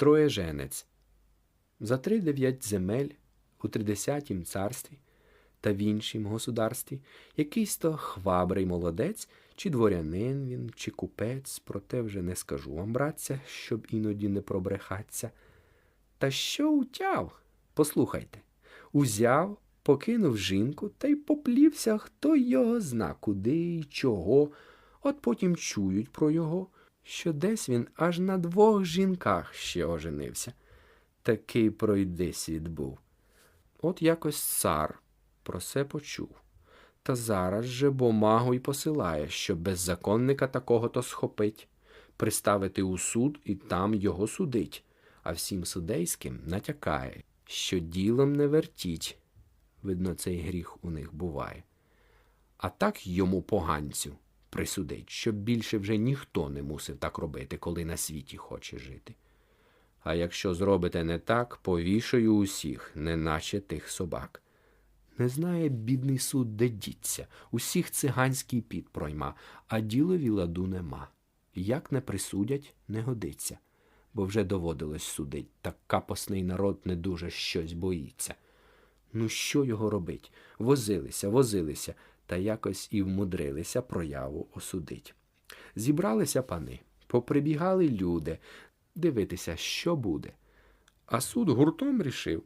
троєженець. За три дев'ять земель у тридесятім царстві та в іншім государстві якийсь то хвабрий молодець, чи дворянин він, чи купець, проте вже не скажу вам, братця, щоб іноді не пробрехаться. Та що утяв? Послухайте, узяв, покинув жінку та й поплівся, хто його зна, куди і чого. От потім чують про його, що десь він аж на двох жінках ще оженився. Такий пройди світ був. От якось цар про це почув. Та зараз же бумагу й посилає, що беззаконника такого то схопить, приставити у суд і там його судить, а всім судейським натякає, що ділом не вертіть. Видно, цей гріх у них буває. А так йому поганцю присудить, щоб більше вже ніхто не мусив так робити, коли на світі хоче жити. А якщо зробите не так, повішаю усіх, неначе тих собак. Не знає бідний суд, де діться, усіх циганський піт пройма, а ділові ладу нема. Як не присудять, не годиться, бо вже доводилось судить, так капосний народ не дуже щось боїться. Ну, що його робить? Возилися, возилися, та якось і вмудрилися прояву осудить. Зібралися пани, поприбігали люди, дивитися, що буде. А суд гуртом рішив,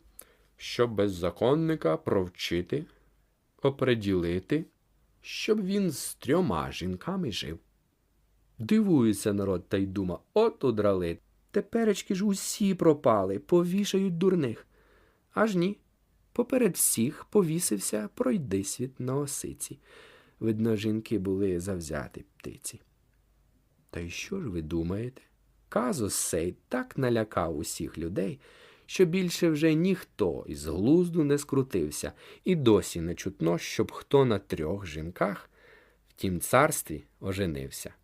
щоб беззаконника провчити, оприділити, щоб він з трьома жінками жив. Дивується народ та й дума, от удрали. Теперечки ж усі пропали, повішають дурних. Аж ні. Поперед всіх повісився пройди світ на осиці. Видно, жінки були завзяти птиці. Та й що ж ви думаєте? Казус сей так налякав усіх людей, що більше вже ніхто із глузду не скрутився, і досі не чутно, щоб хто на трьох жінках в тім царстві оженився.